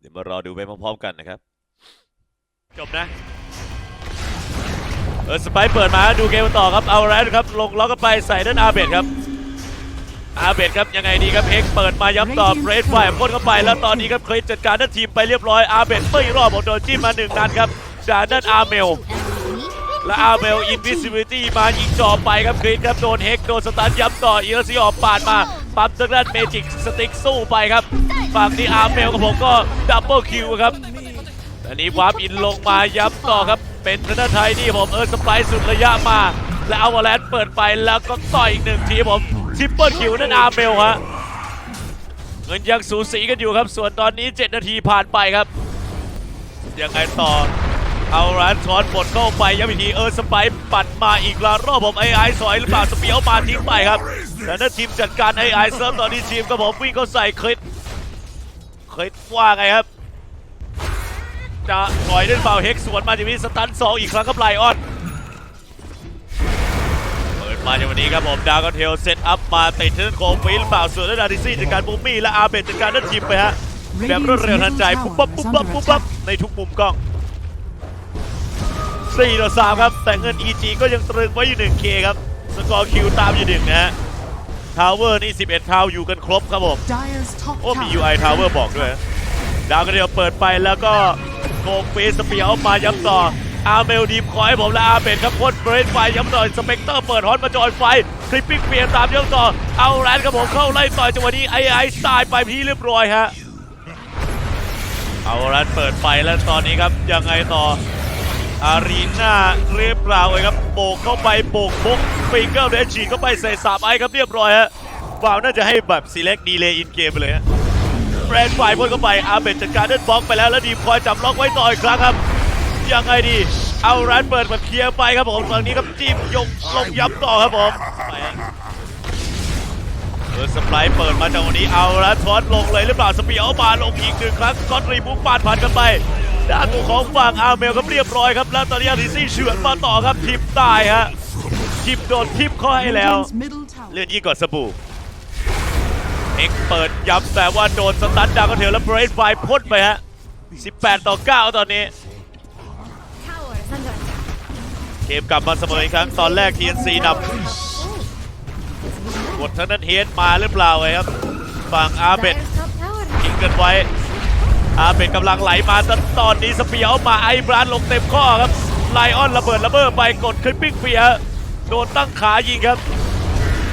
เดี๋ยวมารอดูไปพร้อมๆกันนะครับ จบนะ เออสไปร์เปิดมาดูเกมกันต่อครับ เอาแรนครับ ลงล็อกกันไปใส่ด้านอาเบดครับ อาเบดครับยังไงดีครับเอ็กเปิดมาย้ำต่อเบรดไฟพ่นเข้าไป แล้วตอนนี้ครับเคลจัดการด้านทีมไปเรียบร้อย อาเบดไม่รอดผมโดนจิ้มมาหนึ่งนัดครับจากด้านอาเมลและอาเมลอินวิซิบิลิตี้มายิงจ่อไปครับคริสครับโดนเฮกโดนสตันย้ำต่ออีลซีออกปาดมาปั๊มทางด้านเมจิกสติ๊กสู้ไปครับ ฝั่งนี้อาร์เมลกับผมก็ดับเบิลคิวครับอันนี้วาร์ปอินลงมาย้ำต่อครับ เป็นธนไทยนี่ผมเออสไปร์สุดระยะมา และเอาวอลแลนเปิดไปแล้วก็ต่อยอีกหนึ่งทีผมทิปเปิลคิวนั่นอาร์เมลฮะเงินยังสูสีกันอยู่ครับ ส่วนตอนนี้ 7 นาทีผ่านไปครับยังไงต่อเอาร้านช้อนบดเข้าไปย้ำอีกทีเออสไปร์ปัดมาอีกละรอบผมไอไอสอยหรือเปล่าสเปียวมาทิ้งไปครับแต่นั่นทีมจัดการไอไอเซิร์ฟตอนนี้ทีมก็ผมวิ่งเข้าใส่คลิป ดคลิดว่าไงครับ จะถอยด้วยเปล่าเฮกสวนมาจากนี้สตันสองอีกครั้งกับไลออนเปิดมาจากวันนี้ครับผมดาวก็เทลเซตอัพมาติดที่โคฟีหรือเปล่าส่วนด้านดาดิซี่จัดการบูมมี่และอาเบตจัดการด้านทีมไปฮะแบบรวดเร็วทันใจปุ๊บปั๊บปุ๊บปั๊บปุ๊บปั๊บในทุกมุมกล้อง4ต่อ3ครับ แต่เงิน EG ก็ยังตรึงไว้อยู่ 1K ครับ สกอร์คิวตามอยู่หนึ่งนะฮะ ทาวเวอร์นี่ 11 ทาวอยู่กันครบครับผม Dyer's top โอ้มี tower UI Tower บอกด้วย ดาวกระเดียวเปิดไปแล้วก็โกงเฟสสเปียร์มาย้ำต่อ อาร์เมลดีมคอยผมและอาเบนครับพ่นเบรดไฟย้ำต่อสเปกเตอร์เปิดฮอนมาจอยไฟคลิปปิ้งเปลี่ยนตามย้ำต่อ เอาแรนครับผมเข้าไล่ต่อยจังหวะนี้ไอไอตายไปพี่เรียบร้อยฮะ เอาแรนเปิดไฟแล้วตอนนี้ครับยังไงต่อ อารีนาเรียบร้อยครับโบกเข้าไปโบกบุกฟิงเกิลเดฉีดเข้าไปใส่สามไอครับเรียบร้อยฮะฟาวน่าจะให้แบบ select delay in game ไปเลยฮะแบรนด์ฝ่ายพ่นเข้าไปอาเบตจัดการเดินบล็อกไปแล้วแล้วดีมคอยจับล็อกไว้ต่ออีกครั้งครับยังไงดี เอาแรนเปิดแบบเคลียร์ไปครับผมฝั่งนี้ครับจิ้มยงลงย้ำต่อครับผมเออสไปร์เปิดมาจากวันนี้เอาแล้วทอดลงเลยหรือเปล่าสปียร์มาลงอีกหนึ่งครั้งก็รีบุกปาดผ่านกันไป ด้านตัวของฝั่งอาร์เมลครับเรียบร้อยครับ แล้วตอนนี้อาริซี่เฉือนมาต่อครับทิปตายฮะทิปโดนทิปเข้าให้แล้ว Radiant's middle tower เลื่อนยิ่งกว่าสบู่เอ็กเปิดย้ำแต่ว่าโดนสตันดาวก็เทลแล้วเบรดไฟพ่นไปฮะ 18 ต่อ 9 ตอนนี้ Tower is under attack. เกมกลับมาเสมออีกครั้งตอนแรก TNC นำกดทั้งนั้นเฮดมาหรือเปล่าไงครับ ฝั่งอาเบต Dyer's top tower. ทิ้งกันไว้ อาเป็นกำลังไหลมาแต่ตอนนี้สเปียร์มาไอ้บรานลงเต็มข้อครับไลออนระเบิดระเบิดไปกดคลิปปิ้งเฟียโดนตั้งขายิงครับ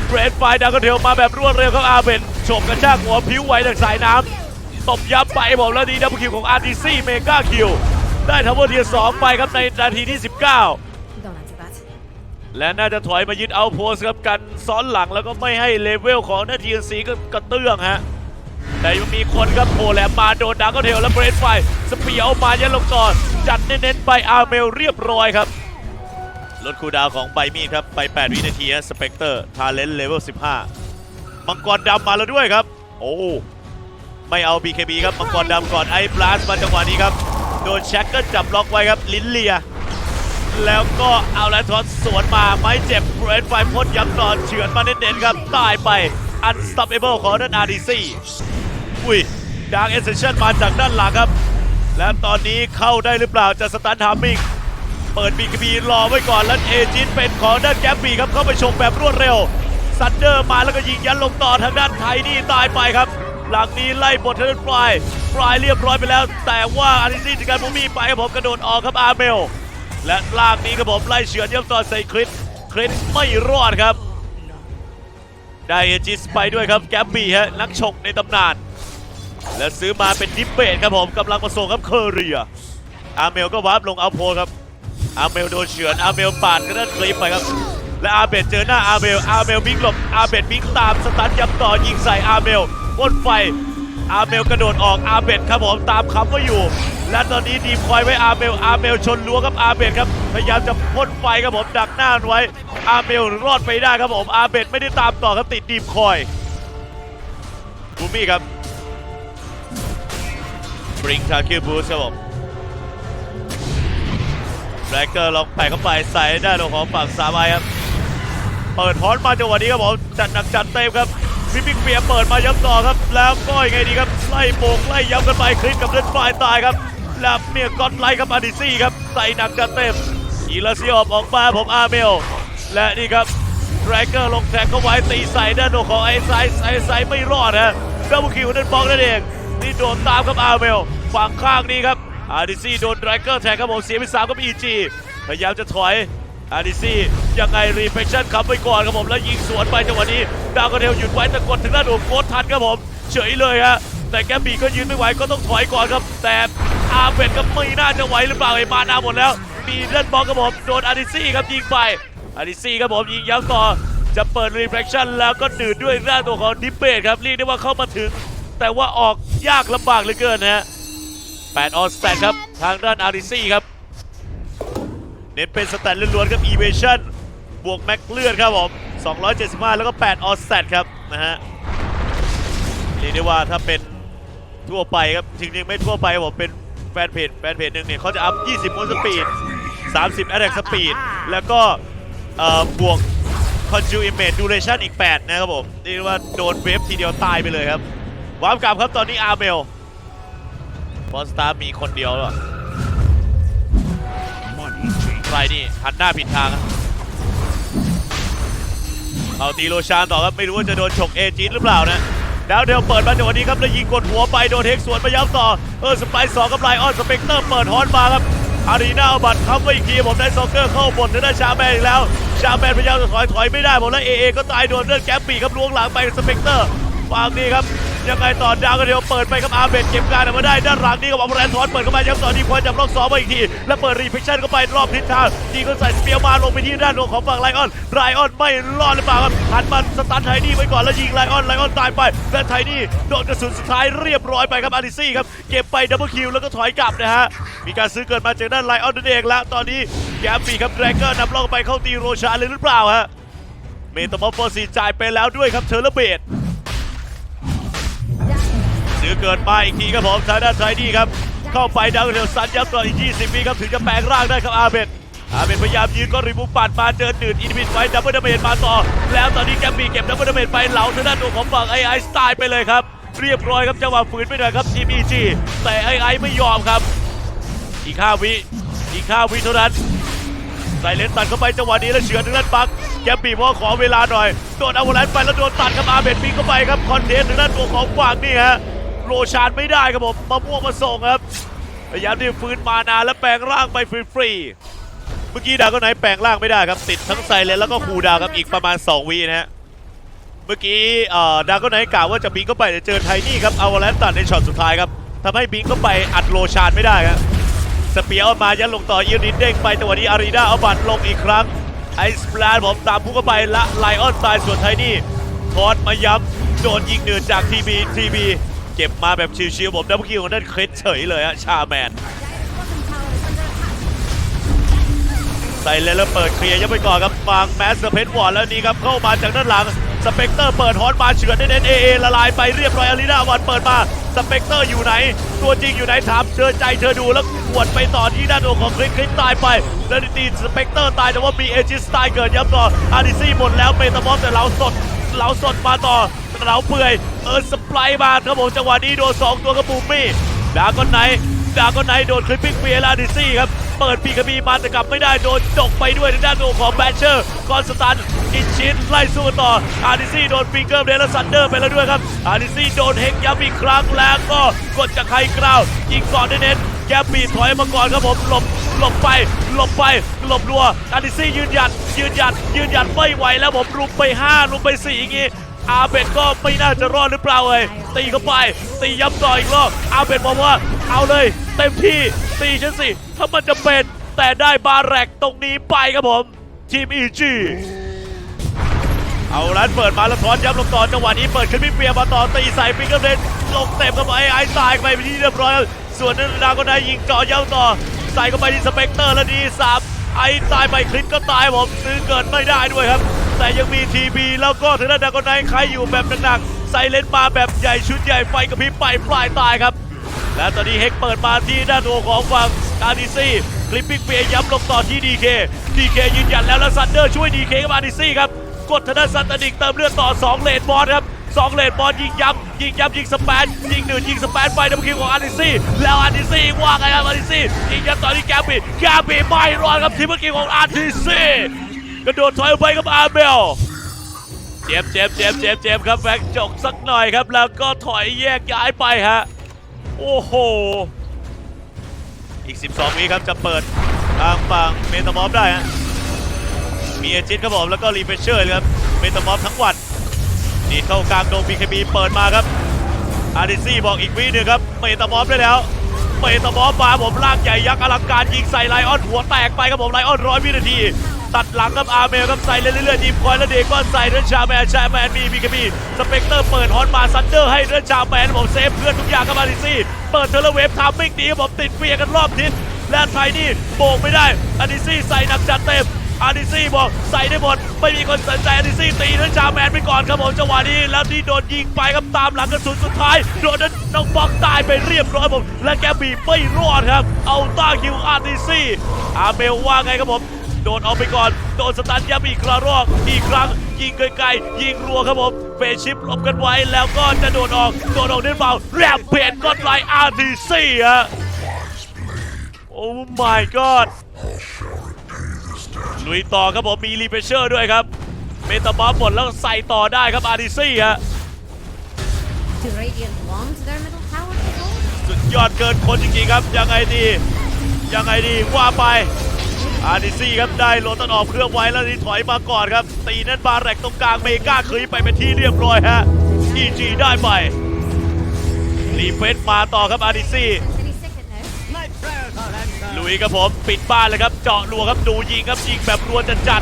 เบรดไฟดาวกระเทลมาแบบรวดเร็วครับอาเบนโฉบกระชากหัวผิวไหวจากสายน้ำตบยับไปบอกแล้วดีดับคิวของ RTC เมกาคิวได้ทัพเวอร์เทียร์สองไปครับในนาทีที่ 19 และน่าจะถอยมายึดเอาโพสครับกันซ้อนหลังแล้วก็ไม่ให้เลเวลของนาทีสีก็กระเตื้องฮะ แต่ยังมีคนครับโผล่แหลมมาโดนดักก็เทลแล้วเบรดไฟสเปียวมายันลงก่อน จัดเน้นๆไปอาร์เมลเรียบร้อยครับลดคูดาวของใบมีดครับ ไป 8 วินาทีฮะสเปกเตอร์ทาเลนเลเวล 15 มังกรดำมาแล้วด้วยครับ โอ้ ไม่เอา BKB ครับ มังกรดำก่อนไอ้บลาสมาจังหวะนี้ครับ โดนแช็กก็จับล็อกไว้ครับ ลิ้นเลีย แล้วก็เอาแล้วทอนสวนมาไม่เจ็บเบรดไฟพ่นย้ำต่อเฉือนมาเน้นๆครับ ตายไป unstoppable ของด้าน RDC อุ้ยดาร์กเอเซชันมาจากด้านหลังครับ และตอนนี้เข้าได้หรือเปล่าจะสตันทามิงเปิดบีกบีรอไว้ก่อนแล้วเอจินเป็นของด้านแกปบีครับเข้าไปชงแบบรวดเร็วซันเดอร์มาแล้วก็ยิงยันลงต่อทางด้านไทยนี่ตายไปครับ หลังนี้ไล่บททางด้านฟลายฟลายเรียบร้อยไปแล้ว แต่ว่าอาริซี่จัดการบูมี่ไปครับผมกระโดดออกครับอาร์เมล และลากนี้ครับผมไล่เฉือนย่ำต่อใส่คริสคริสไม่รอดครับ ได้เอจิสไปด้วยครับแกปบี้ฮะนักชกในตำนาน และซื้อมาเป็นดิปเบตครับผมกำลังมาส่งครับเคอเรียอาร์เมลก็วาร์ปลงเอาโพลครับอาร์เมลโดนเฉือนอาร์เมลปาดก็ด้านคลิปไปครับและอาร์เบตเจอหน้าอาร์เมลอาร์เมลบิ๊กหลบอาร์เบตบิ๊กตามสตันยับต่อยิงใส่อาร์เมลพ่นไฟอาร์เมลกระโดดออกอาร์เบตครับผมตามคำว่าอยู่ และตอนนี้ดีมคอยไว้อาร์เมลอาร์เมลชนรั้วครับอาร์เบตครับพยายามจะพ่นไฟครับผมดักหน้าไว้อาร์เมลรอดไปได้ครับผมอาร์เบตไม่ได้ตามต่อครับติดดีมคอยบูมี่ครับ บริงทาคิวบูสครับผมแบล็กเกอร์ลองแปะเข้าไปใส่ได้านของฝั่งสามไอครับ เปิดฮอนมาจังหวะนี้ครับผม จัดหนักจัดเต็มครับฟิปปิ้งเปียเปิดมาย้ำต่อครับ แล้วก็ยังไงดีครับ ไล่โบกไล่ย้ำกันไปคลิปกับเล่นฝ่ายตายครับแล้วเมียก็อดไล่ครับอาดิซี่ครับ ใส่หนักจัดเต็มอีลาซิออฟออกมาผมอาร์เมล และนี่ครับแรกเกอร์ลงแทงเข้าไว้ตีใส่ด้านโดของไอ้ไซส์ไอ้ไซส์ไม่รอดนะดับเบิลคิวนั่นบล็อกนั่นเอง นี่โดนตามครับอาร์เมลฝั่งข้างนี้ครับอาดิซี่โดนแรเกอร์แทงครับผมเสียไปสามกับอีจีพยายามจะถอยอาดิซี่ยังไงรีเฟคชั่นขับไปก่อนครับผมแล้วยิงสวนไปจังหวะนี้ ดาวกระเทลหยุดไว้แต่กดถึงด้าโดโคตรทันครับผม เฉยเลยฮะแต่แกมบีก็ยืนไม่ไหวก็ต้องถอยก่อนครับ แต่อาเบดก็ไม่น่าจะไหวหรือเปล่าไอ้มานาหมดแล้วมีเล่นบอลครับผมโดนอาดิซี่ครับยิงไปอาดิซี่ครับผมยิงย้ำต่อจะเปิดรีเฟคชั่นแล้วก็ดืดด้วยหน้าตัวของดิเบตครับเรียกได้ว่าเข้ามาถึง แต่ว่าออก ยากลำบากเหลือเกินนะฮะ8ออสแตนครับ ทางด้านอาดิซี่ครับ เน้นเป็นสแตนล้วนๆครับ e v a s i o n บวกแม็กเลือดครับผม 275 แล้วก็ 8 ออสแตทครับนะฮะเรียกได้ว่าถ้าเป็นทั่วไปครับจริงๆไม่ทั่วไปผมเป็นแฟนเพจแฟนเพจหนึ่งเนี่ยเขาจะอัพ 20มอนสปีด 30 a t t a c k speed แล้วก็เอ่อบวก conjure image duration อีก 8 นะครับผมเรียกได้ว่าโดนเวฟทีเดียวตายไปเลยครับ วาร์ปกลับครับตอนนี้อาร์เมลบอสตาร์มีคนเดียวหรอใครนี่หันหน้าผิดทางครับเอาตีโรชานต่อครับไม่รู้ว่าจะโดนฉกเอจินหรือเปล่านะดาวเดลเปิดมาจังหวะนี้ครับแล้วยิงกดหัวไปโดนเทคสวนไปย้ำต่อเออสไปสองกับไลออนสเปกเตอร์เปิดฮอนมาครับอารีนาเอาบัตรค้ำไว้อีกทีผมได้ซ็อกเกอร์เข้าบนทางด้านชาแมนอีกแล้ว ชาแมนพยายามจะถอยถอยไม่ได้ผมแล้วเอเอก็ตายโดนเลือดแก๊ปปีครับล้วงหลังไปสเปกเตอร์ฝั่งนี้ครับ ยังไงต่อดาวกระเดียวเปิดไปครับอาเบดเก็บการออกมาได้ด้านหลังนี่ครับเอาแรนทอนเปิดเข้ามาย้ำต่อดีควรจับล็อกสองมาอีกทีแล้วเปิดรีเฟคชั่นเข้าไปรอบทิศทางยิงก็ใส่สเปียร์มาลงไปที่ด้านลงของฝั่งไลออนไลออนไม่รอดหรือเปล่าครับหันมาสตันไทนี่ไว้ก่อนแล้วยิงไลออนไลออนตายไปและไทนี่โดนกระสุนสุดท้ายเรียบร้อยไปครับอาริซี่ครับเก็บไปดับเบิลคิวแล้วก็ถอยกลับนะฮะมีการซื้อเกิดมาจากด้านไลออนนั่นเองแล้วตอนนี้แกมปีครับแดรกเกอร์นำล่องไปเข้าตีโรชาเลยหรือเปล่าฮะเมตามอร์ซีจ่ายไปแล้วด้วยครับเทอร์เลเบด ซื้อเกิดมาอีกทีครับผมทางด้านไทนี่ครับ เข้าไปดาวเทลซันยับต่ออีก 20วิครับถึงจะแปลงร่างได้ครับอาเบดอาเบดพยายามยืนก็รีมูฟปัดมาเดินดืดอินฟินไว้ดับเบิลดาเมจมาต่อ แล้วตอนนี้แกมบีเก็บดับเบิลดาเมจไปเหลาทางด้านตัวของฝั่งไอไอสไตล์ไปเลยครับ เรียบร้อยครับจังหวะฝืนไปหน่อยครับทีมอีจีแต่ไอไอไม่ยอมครับ อีก5วิอีก5วิเท่านั้นใส่เลนตัดเข้าไปจังหวะนี้แล้วเฉือนทางด้านปักแกมบีบอกว่าขอเวลาหน่อยโดนอาวาแลน์ไปแล้วโดนตัดครับอาเบดบิงเข้าไปครับคอนเทนต์ทางด้านตัวของฝั่งนี่ฮะ โรชานไม่ได้ครับผมมะม่วงมาส่งครับพยายามที่ฟื้นมานานแล้วแปลงร่างไปฟรีๆเมื่อกี้ดาวก็ไหนแปลงร่างไม่ได้ครับติดทั้งไซเลนแล้วก็คูดาวครับอีกประมาณ 2วินะฮะเมื่อกี้ดาวก็ไหนกล่าวว่าจะบิงเข้าไปแต่เจอไทนี่ครับเอาวาแลนตัดในช็อตสุดท้ายครับทำให้บิงเข้าไปอัดโรชานไม่ได้ครับสเปียร์เอามายันลงต่อยืนนิดเด้งไปแต่วันนี้อารีนาเอาบัตรลงอีกครั้งไอสปลนผมตามผู้เข้าไปละไลออนตายส่วนไทนี่ทอดมาย้ำโดนยิงเดือจากทีบีทีบี เก็บมาแบบชิวๆผมดับเบิลคิวของนั่นเคล็ดเฉยเลยฮะชาแมนใส่เลยแล้วเปิดเคลียร์ยังไปก่อนครับฟังแมสเพนวอร์ดแล้วนี่ครับเข้ามาจากด้านหลังสเปกเตอร์เปิดฮอนมาเฉือนเน้นเอเอละลายไปเรียบร้อยอารีนาวันเปิดมาสเปกเตอร์อยู่ไหน ตัวจริงอยู่ไหนถามเธอใจเธอดูแล้วขวดไปต่อที่ด้านอกของคลิกคลิกตายไปแล้วตีสเปกเตอร์ตายแต่ว่ามีเอจิสตายเกิดย้ำต่ออาริซี่หมดแล้วเมตามอฟแต่เราสดเราสดมาต่อ เราเปื่อยเออสปายมาครับผมจังหวะนี้โดนสองตัวกระบูมมี่ดาก้อนไหนดาก็ไนท์โดนคลิปปิ้งเฟียร์ลาดิซี่ครับเปิดปีกบีมาแต่กลับไม่ได้โดนจกไปด้วยทางด้านตัวของแบชเชอร์กอนสตันอินชินไล่สู้ต่ออาริซี่โดนฟิงเกอร์เดลและซันเดอร์ไปแล้วด้วยครับอาริซี่โดนเฮกย้ำอีกครั้งแล้วก็กดจากใครกราวยิงก่อนเน้นแกปีถอยมาก่อนครับผมหลบหลบไปหลบไปหลบรัวอาริซี่ยืนหยัดยืนหยัดยืนหยัดไม่ไหวแล้วผมลุมไป5ลุมไป4อย่างงี้ อาเบดก็ไม่น่าจะรอดหรือเปล่าเอ่ยตีเข้าไป ตีย้ำต่ออีกรอบอาเบดบอกว่าเอาเลยเต็มที่ตีฉันสิถ้ามันจะเป็นแต่ได้บาแรกตรงนี้ไปครับผมทีมอีจีเอาลันเปิดมาแล้วถอนย้ำลงต่อจังหวะนี้เปิดขึ้นพิเปียมาต่อตีใส่ปิงเกิลเลนลงเต็มเข้าไปไอ้ตายไปเป็นที่เรียบร้อยแล้วส่วนนั้นดาก็ได้ยิงเจาะย้ำต่อ ใส่เข้าไปที่สเปกเตอร์แล้วดีสามไอ้ตายไปคลิปก็ตายผมซื้อเกิดไม่ได้ด้วยครับ แต่ยังมีทีบีแล้วก็ถึงด้านดากอนไนใครอยู่แบบหนักๆใส่เลนมาแบบใหญ่ชุดใหญ่ไฟกระพริบไปปลายตายครับ และตอนนี้เฮกเปิดมาที่ด้านตัวของฝั่งอาร์ดิซี่คลิปปิ้งเปียย้ำลงต่อที่ดีเคดีเคยืนยันแล้วแล้วซันเดอร์ช่วยดีเคกับอาร์ดิซี่ครับกดทางด้านซันตดิกเติมเลือดต่อ 2 เลนบอสครับสองเลนบอลยิงย้ำยิงย้ำยิงสเปนยิงหนึ่งยิงสเปนไปดับคิวของอาร์ติซี่แล้วอาร์ติซี่ว่าไงครับอาร์ติซี่ยิงย้ำต่อที่แกบีแกบีไม่รอดครับทีมเมื่อกี้ของอาร์ติซี่ กระโดดถอยออกไปกับอาร์เบลเจ็บเจ็บเจ็บเจ็บเจ็บครับแฟกจกสักหน่อยครับ แล้วก็ถอยแยกย้ายไปฮะ โอ้โห อีก 12 วิครับจะเปิดทางฝั่งเมตามอฟได้ฮะ มีเอจิตครับผมแล้วก็รีเฟชเชอร์ครับ เมตามอฟทั้งวันดีเข้ากลางโดมบีเคบีเปิดมาครับอาริซี่บอกอีกวิหนึ่งครับ เมตามอฟได้แล้ว เมตามอฟมาผมลากใหญ่ยักษ์อลังการยิงใส่ไลออนหัวแตกไปครับผมไลออนร้อยวินาที ตัดหลังครับอาร์เมลครับใส่เรื่อยๆทีมคอยแล้วเดกอนใส่เรนชาแมนชาแมนมีบีเคบีสเปกเตอร์เปิดฮอนมาซันเดอร์ให้เรนชาแมนผมเซฟเพื่อนทุกอย่างครับอาร์ดิซี่เปิดเทเลเวฟทำไม่ดีครับผมติดเฟียกันรอบทิศและไทนี่โบกไม่ได้อาร์ดิซี่ใส่หนักจัดเต็มอาร์ดิซี่บอกใส่ได้หมดไม่มีคนสนใจอาร์ดิซี่ตีนั้นชาแมนไปก่อนครับผมจังหวะนี้แล้วที่โดนยิงไปครับตามหลังกระสุนสุดท้ายโดนน้องบล็อกตายไปเรียบร้อยผมและแกบีบไม่รอดครับเอาต้าคิวอาร์ดิซี่อาร์เมลว่าไงครับผม โดนเอาไปก่อน โดนสตันย้ำอีกครั้งรอกอีกครั้ง ยิงไกลๆยิงรัวครับผมเฟรชิปหลบกันไว้แล้วก็จะโดนออก โดนออกได้เปล่าแรมเพจก็ไลอาร์ดิซี่ฮะโอ้ my god ลุยต่อครับผมมีรีเฟชเชอร์ด้วยครับ เมตาบอฟหมดแล้วใส่ต่อได้ครับอาร์ดิซี่ฮะ Do Radiant want their middle tower to hold? สุดยอดเกินคนจริงๆครับ ยังไงดี ยังไงดีว่าไป อาร์ดิซี่ครับได้โรตันออกเครื่องไว้แล้วนี่ถอยมาก่อนครับ ตีนั่นบาแรกตรงกลางเมกาเคยไปเป็นที่เรียบร้อยฮะ EG ได้ไปรีเฟซมาต่อครับอาร์ดิซี่ลุยครับผมปิดบ้านเลยครับเจาะรัวครับดูยิงครับยิงแบบรัวจัดจัด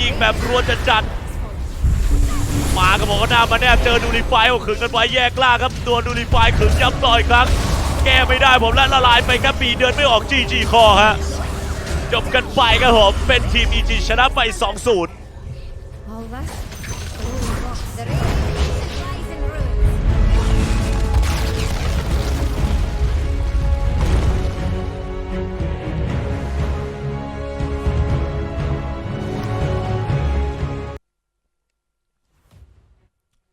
ยิงแบบรัวจัดจัดมากับผมก็หน้ามาแนบเจอดูรีไฟโอ้ขึงกันไว้แยกล่าครับตัวดูรีไฟขึงย้ำต่อยครั้ง แก้ไม่ได้ผมและละลายไปครับปีเดินไม่ออกจีจีคอฮะ จบกันไปครับผม เป็นทีมอีจีชนะไป 2-0